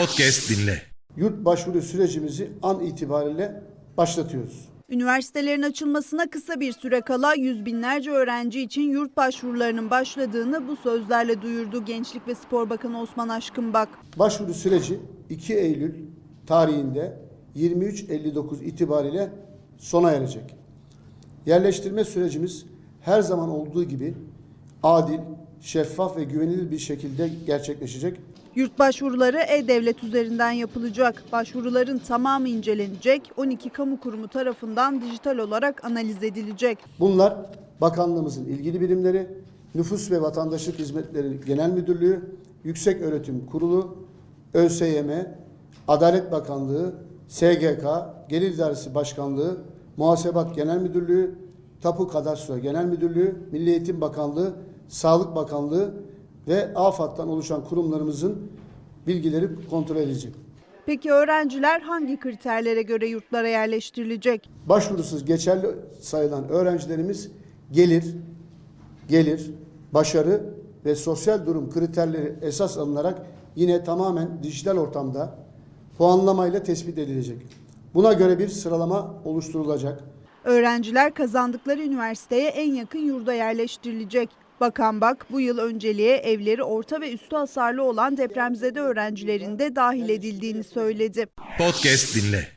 Podcast dinle. Yurt başvuru sürecimizi an itibariyle başlatıyoruz. Üniversitelerin açılmasına kısa bir süre kala yüz binlerce öğrenci için yurt başvurularının başladığını bu sözlerle duyurdu Gençlik ve Spor Bakanı Osman Aşkınbak. Başvuru süreci 2 Eylül tarihinde 23.59 itibariyle sona erecek. Yerleştirme sürecimiz her zaman olduğu gibi adil, şeffaf ve güvenilir bir şekilde gerçekleşecek. Yurt başvuruları e-devlet üzerinden yapılacak. Başvuruların tamamı incelenecek, 12 kamu kurumu tarafından dijital olarak analiz edilecek. Bunlar bakanlığımızın ilgili birimleri, Nüfus ve Vatandaşlık Hizmetleri Genel Müdürlüğü, Yüksek Öğretim Kurulu, ÖSYM, Adalet Bakanlığı, SGK, Gelir İdaresi Başkanlığı, Muhasebat Genel Müdürlüğü, Tapu Kadastro Genel Müdürlüğü, Milli Eğitim Bakanlığı, Sağlık Bakanlığı ve AFAD'dan oluşan kurumlarımızın bilgileri kontrol edilecek. Peki öğrenciler hangi kriterlere göre yurtlara yerleştirilecek? başvurusuz geçerli sayılan öğrencilerimiz gelir, gelir, başarı ve sosyal durum kriterleri esas alınarak yine tamamen dijital ortamda puanlamayla tespit edilecek. Buna göre bir sıralama oluşturulacak. Öğrenciler kazandıkları üniversiteye en yakın yurda yerleştirilecek. Bakan Bak bu yıl önceliğe evleri orta ve üstü hasarlı olan depremzede öğrencilerin de dahil edildiğini söyledi. Podcast dinle.